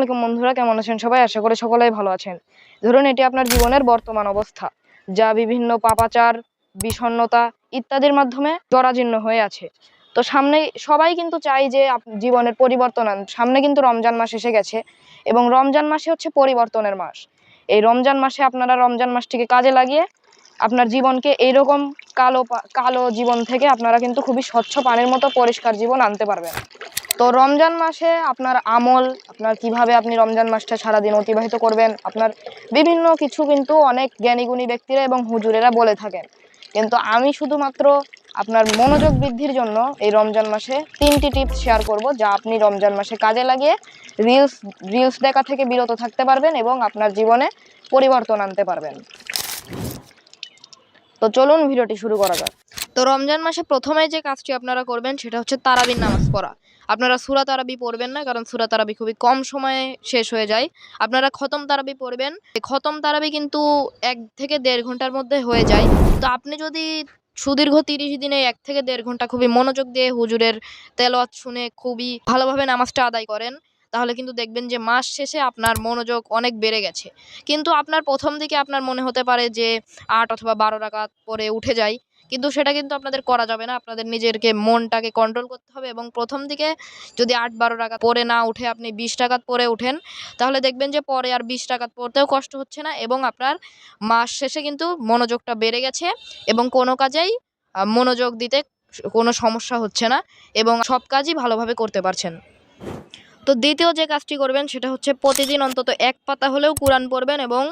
আলাইকুম বন্ধুরা, কেমন আছেন সবাই? আশা করি সকলেই ভালো আছেন। ধরুন, এটি আপনার জীবনের বর্তমান অবস্থা, যা বিভিন্ন পাপাচার, বিষণ্ণতা ইত্যাদির মাধ্যমে জরাজীর্ণ হয়ে আছে। তো সামনে সবাই কিন্তু চাই যে জীবনের পরিবর্তন সামনে কিন্তু রমজান মাস এসে গেছে এবং রমজান মাসে হচ্ছে পরিবর্তনের মাস। এই রমজান মাসে আপনারা রমজান মাসটিকে কাজে লাগিয়ে আপনার জীবনকে এইরকম কালো কালো জীবন থেকে আপনারা কিন্তু খুবই স্বচ্ছ পানির মতো পরিষ্কার জীবন আনতে পারবেন। তো রমজান মাসে আপনার আমল, আপনার কীভাবে আপনি রমজান মাসটা সারাদিন অতিবাহিত করবেন, আপনার বিভিন্ন কিছু কিন্তু অনেক জ্ঞানীগুণী ব্যক্তিরা এবং হুজুরেরা বলে থাকেন। কিন্তু আমি শুধুমাত্র আপনার মনোযোগ বৃদ্ধির জন্য এই রমজান মাসে তিনটি টিপস শেয়ার করব যা আপনি রমজান মাসে কাজে লাগিয়ে রিলস রিলস দেখা থেকে বিরত থাকতে পারবেন এবং আপনার জীবনে পরিবর্তন আনতে পারবেন। তো চলুন ভিডিওটি শুরু করা যাক। তো রমজান মাসে প্রথমে যে কাজটি আপনারা করবেন সেটা হচ্ছে তারাবির নামাজ পড়া। আপনারা সুরা তারাবি পড়বেন না, কারণ সুরা তারাবি খুবই কম সময়ে শেষ হয়ে যায়। আপনারা খতম তারাবি পড়বেন। খতম তারাবি কিন্তু এক থেকে দেড় ঘণ্টার মধ্যে হয়ে যায়। তো আপনি যদি সুদীর্ঘ তিরিশ দিনে এক থেকে দেড় ঘণ্টা খুবই মনোযোগ দিয়ে হুজুরের তেলাওয়াত শুনে খুবই ভালোভাবে নামাজটা আদায় করেন, তাহলে কিন্তু দেখবেন যে মাস শেষে আপনার মনোযোগ অনেক বেড়ে গেছে। কিন্তু আপনার প্রথম দিকে আপনার মনে হতে পারে যে আট অথবা বারো রাকাত পরে উঠে যায়। কিন্তু সেটা কিন্তু আপনাদের করা যাবে না। আপনাদের নিজেরকে মনটাকে কন্ট্রোল করতে হবে এবং প্রথম দিকে যদি আট বারো টাকা পরে না উঠে আপনি বিশ টাকাত পরে উঠেন তাহলে দেখবেন যে পরে আর বিশ টাকাত পড়তেও কষ্ট হচ্ছে না এবং আপনার মাস শেষে কিন্তু মনোযোগটা বেড়ে গেছে এবং কোনো কাজেই মনোযোগ দিতে কোনো সমস্যা হচ্ছে না এবং সব কাজই ভালোভাবে করতে পারছেন। তো দ্বিতীয় যে কাজটি করবেন সেটা হচ্ছে প্রতিদিন অন্তত এক পাতা হলেও কোরআন পড়বেন এবং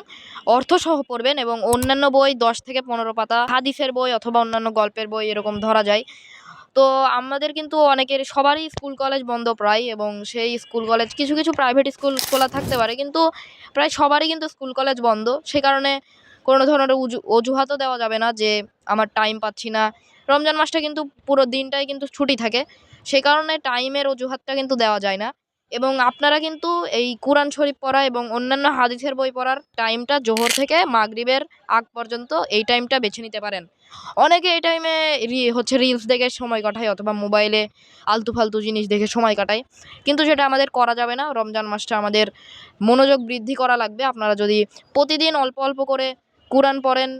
অর্থসহ পড়বেন এবং অন্যান্য বই দশ থেকে পনেরো পাতা, হাদিসের বই অথবা অন্যান্য গল্পের বই এরকম ধরা যায়। তো আমাদের কিন্তু অনেকের, সবারই স্কুল কলেজ বন্ধ প্রায় এবং সেই স্কুল কলেজ, কিছু কিছু প্রাইভেট স্কুল খোলা থাকতে পারে কিন্তু প্রায় সবারই কিন্তু স্কুল কলেজ বন্ধ। সে কারণে কোনো ধরনের অজুহাতও দেওয়া যাবে না যে আমার টাইম পাচ্ছি না। রমজান মাসটা কিন্তু পুরো দিনটাই কিন্তু ছুটি থাকে। সে কারণে টাইমের অজুহাতটা কিন্তু দেওয়া যায় না। এবং আপনারা কিন্তু এই কোরআন শরীফ পড়া এবং অন্যান্য হাদিসের বই পড়ার টাইমটা জোহর থেকে মাগরিবের আগ পর্যন্ত এই টাইমটা বেছে নিতে পারেন। অনেকে এই টাইমে হচ্ছে রিলস দেখে সময় কাটায় অথবা মোবাইলে আলতু ফালতু জিনিস দেখে সময় কাটায়। কিন্তু সেটা আমাদের করা যাবে না। রমজান মাসটা আমাদের মনোযোগ বৃদ্ধি করা লাগবে। আপনারা যদি প্রতিদিন অল্প অল্প করে কোরআন পড়েন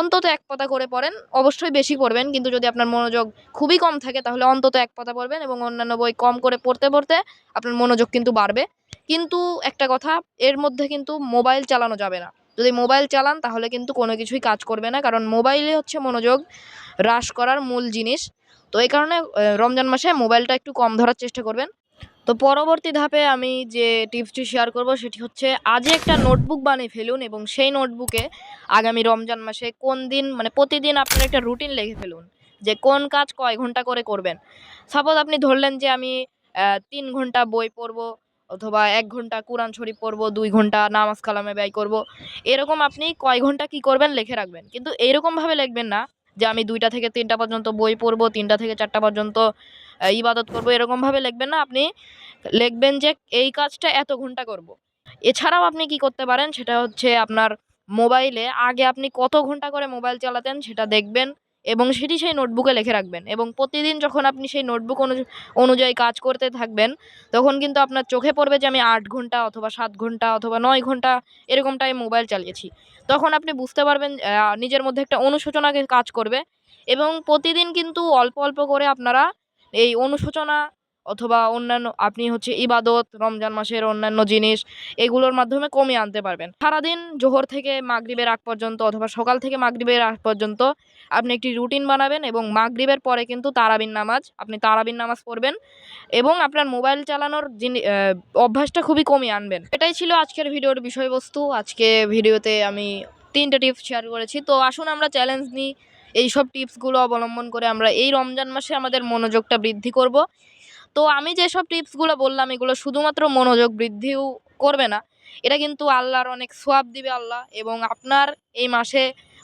অন্তত এক পাতা করে পড়েন। অবশ্যই বেশি পড়বেন, কিন্তু যদি আপনার মনোযোগ খুবই কম থাকে, তাহলে অন্তত এক পাতা পড়বেন এবং অন্যান্য বই কম করে পড়তে পড়তে আপনার মনোযোগ কিন্তু বাড়বে। কিন্তু একটা কথা, এর মধ্যে কিন্তু মোবাইল চালানো যাবে না। যদি মোবাইল চালান, তাহলে কিন্তু কোনো কিছুই কাজ করবে না, কারণ মোবাইলে হচ্ছে মনোযোগ হ্রাস করার মূল জিনিস। তো এই কারণে রমজান মাসে মোবাইলটা একটু কম ধরার চেষ্টা করবেন। তো পরবর্তী ধাপে আমি যে টিপসটি শেয়ার করব সেটি হচ্ছে আজই একটা নোটবুক বানিয়ে ফেলুন এবং সেই নোটবুকে আগামী রমজান মাসে কোন দিন মানে প্রতিদিন আপনার একটা রুটিন লিখে ফেলুন যে কোন কাজ কয় ঘণ্টা করে করবেন। সাপোজ আপনি ধরলেন যে আমি তিন ঘণ্টা বই পড়ব অথবা এক ঘণ্টা কোরআন শরীফ পড়ব, দুই ঘণ্টা নামাজ কালামে ব্যয় করব, এরকম আপনি কয় ঘণ্টা কি করবেন লিখে রাখবেন। কিন্তু এইরকমভাবে লিখবেন না যে আমি দুইটা থেকে তিনটা পর্যন্ত বই পড়ব, তিনটা থেকে চারটা পর্যন্ত ইবাদত করব, এরকমভাবে লিখবেন না আপনি লিখবেন যে এই কাজটা এত ঘণ্টা করব। এছাড়াও আপনি কি করতে পারেন, সেটা হচ্ছে আপনার মোবাইলে আগে আপনি কত ঘণ্টা করে মোবাইল চালাতেন সেটা দেখবেন এবং সেটি সেই নোটবুকে লিখে রাখবেন এবং প্রতিদিন যখন আপনি সেই নোটবুক অনু- অনুযায়ী কাজ করতে থাকবেন, তখন কিন্তু আপনার চোখে পড়বে যে আমি আট ঘণ্টা অথবা সাত ঘণ্টা অথবা নয় ঘণ্টা এরকম টাইম মোবাইল চালিয়েছি। তখন আপনি বুঝতে পারবেন নিজের মধ্যে একটা অনুশোচনাকে কাজ করবে এবং প্রতিদিন কিন্তু অল্প অল্প করে আপনারা এই অনুশোচনা অথবা অন্যান্য, আপনি হচ্ছে ইবাদত, রমজান মাসের অন্যান্য জিনিস, এগুলোর মাধ্যমে কমিয়ে আনতে পারবেন। সারাদিন জোহর থেকে মাগরিবের আগ পর্যন্ত অথবা সকাল থেকে মাগরিবের আগ পর্যন্ত আপনি একটি রুটিন বানাবেন এবং মাগরিবের পরে কিন্তু তারাবিন নামাজ, আপনি তারাবিন নামাজ পড়বেন এবং আপনার মোবাইল চালানোর অভ্যাসটা খুবই কমিয়ে আনবেন। এটাই ছিল আজকের ভিডিওর বিষয়বস্তু। আজকে ভিডিওতে আমি তিনটে টিপস শেয়ার করেছি। তো আসুন আমরা চ্যালেঞ্জ নিই। এইসব টিপসগুলো অবলম্বন করে আমরা এই রমজান মাসে আমাদের মনোযোগটা বৃদ্ধি করব। তো আমি যেসব টিপসগুলো বললাম, এগুলো শুধুমাত্র মনোযোগ বৃদ্ধিও করবে না। এটা কিন্তু আল্লাহর অনেক সোয়াব দিবে আল্লাহ, এবং আপনার এই মাসে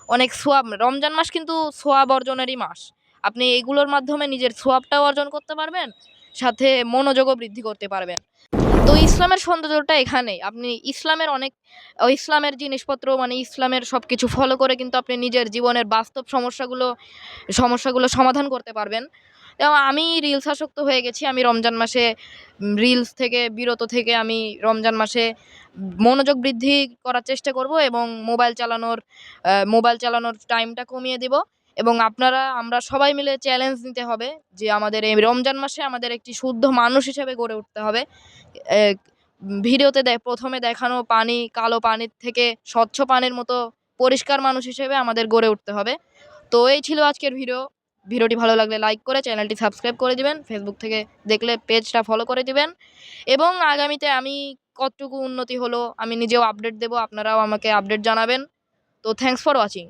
অনেক সোয়াব, রমজান মাস কিন্তু সোয়াব অর্জনেরই মাস। আপনি এগুলোর মাধ্যমে নিজের সোয়াবটাও অর্জন করতে পারবেন, সাথে মনোযোগও বৃদ্ধি করতে পারবেন। তো ইসলামের সৌন্দর্যটা এখানেই। আপনি ইসলামের অনেক ইসলামের জিনিসপত্র মানে ইসলামের সব কিছু ফলো করে কিন্তু আপনি নিজের জীবনের বাস্তব সমস্যাগুলো সমস্যাগুলো সমাধান করতে পারবেন। এবং আমি রিলস আসক্ত হয়ে গেছি। আমি রমজান মাসে রিলস থেকে, বিরত থেকে আমি রমজান মাসে মনোযোগ বৃদ্ধি করার চেষ্টা করব এবং মোবাইল চালানোর মোবাইল চালানোর টাইমটা কমিয়ে দেব। এবং আপনারা, আমরা সবাই মিলে চ্যালেঞ্জ নিতে হবে যে আমাদের এই রমজান মাসে আমাদের একটি শুদ্ধ মানুষ হিসেবে গড়ে উঠতে হবে। ভিডিওতে প্রথমে দেখানো পানি, কালো পানির থেকে স্বচ্ছ পানির মতো পরিষ্কার মানুষ হিসেবে আমাদের গড়ে উঠতে হবে। তো এই ছিল আজকের ভিডিও ভিডিওটি ভালো লাগলে লাইক করে চ্যানেলটি সাবস্ক্রাইব করে দিবেন ফেসবুক থেকে দেখলে পেজটা ফলো করে দেবেন। এবং আগামীতে আমি কতটুকু উন্নতি হলো, আমি নিজেও আপডেট দেবো, আপনারাও আমাকে আপডেট জানাবেন। তো থ্যাংকস ফর ওয়াচিং